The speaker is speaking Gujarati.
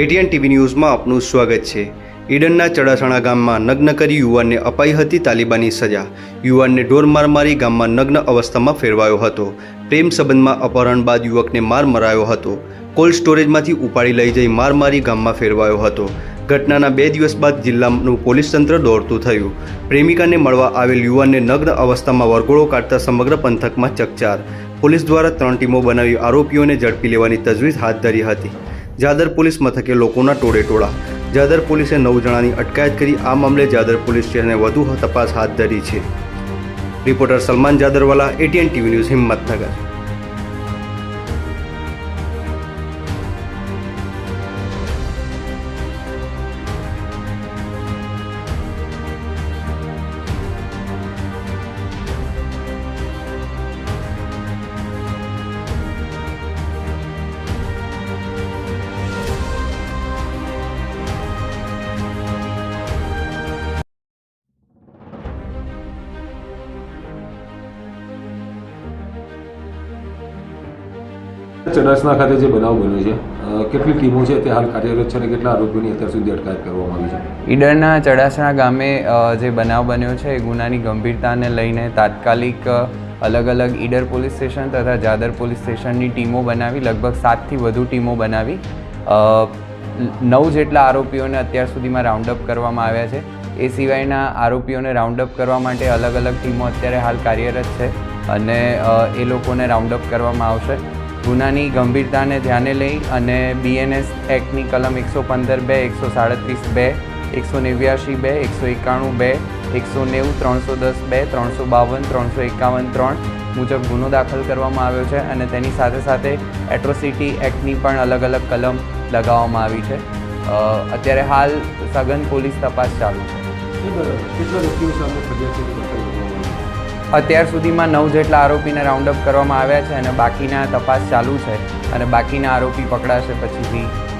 એટીએન ટીવી ન્યૂઝમાં આપનું સ્વાગત છે. ઈડનના ચડાસણા ગામમાં નગ્ન કરી યુવાનને અપાઈ હતી તાલિબાની સજા. યુવાનને ઢોર માર મારી ગામમાં નગ્ન અવસ્થામાં ફેરવાયો હતો. પ્રેમ સંબંધમાં અપહરણ બાદ યુવકને માર મરાયો હતો. કોલ્ડ સ્ટોરેજમાંથી ઉપાડી લઈ જઈ માર મારી ગામમાં ફેરવાયો હતો. ઘટનાના બે દિવસ બાદ જિલ્લાનું પોલીસ તંત્ર દોડતું થયું. પ્રેમિકાને મળવા આવેલ યુવાનને નગ્ન અવસ્થામાં વરઘોડો કાઢતા સમગ્ર પંથકમાં ચકચાર. પોલીસ દ્વારા ત્રણ ટીમો બનાવી આરોપીઓને ઝડપી લેવાની તજવીજ હાથ ધરી હતી. જાદર પોલીસ મથકે લોકોના ટોળે ટોળા. જાદર પોલીસે નવ જણાની અટકાયત કરી આ મામલે જાદર પોલીસ સ્ટેશને વધુ તપાસ હાથ ધરી છે. Reporter Salman Jadarwala ATN TV news Himmatnagar. Chadasana ખાતે જે બનાવ બન્યો છે કેટલી ટીમો છે તે હાલ કાર્યરત છે અને કેટલા આરોપીઓની અત્યાર સુધી અટકાયત કરવામાં આવી છે? ઈડરના ચડાસણા ગામે જે બનાવ બન્યો છે એ ગુનાની ગંભીરતાને લઈને તાત્કાલિક અલગ અલગ ઈડર પોલીસ સ્ટેશન તથા જાદર પોલીસ સ્ટેશનની ટીમો બનાવી, લગભગ સાતથી વધુ ટીમો બનાવી નવ જેટલા આરોપીઓને અત્યાર સુધીમાં રાઉન્ડ અપ કરવામાં આવ્યા છે. એ સિવાયના આરોપીઓને રાઉન્ડ અપ કરવા માટે અલગ અલગ ટીમો અત્યારે હાલ કાર્યરત છે અને એ લોકોને રાઉન્ડ અપ કરવામાં આવશે. ગુનાની ગંભીરતાને ધ્યાને લઈ અને બીએનએસ એક્ટની કલમ એકસો પંદર બે એકસો સાડત્રીસ બે એકસો નેવ્યાશી બે એકસો એકાણું બે એકસો નેવું, ત્રણસો દસ બે, ત્રણસો બાવન, ત્રણસો એકાવન, ત્રણ મુજબ ગુનો દાખલ કરવામાં આવ્યો છે અને તેની સાથે સાથે એટ્રોસિટી એક્ટની પણ અલગ અલગ કલમ લગાવવામાં આવી છે. અત્યારે હાલ સઘન પોલીસ તપાસ ચાલુ છે? અત્યાર સુધીમાં નવ જેટલા આરોપીને રાઉન્ડ અપ કરવામાં આવ્યા છે અને બાકીના તપાસ ચાલુ છે અને બાકીના આરોપી પકડાશે પછીથી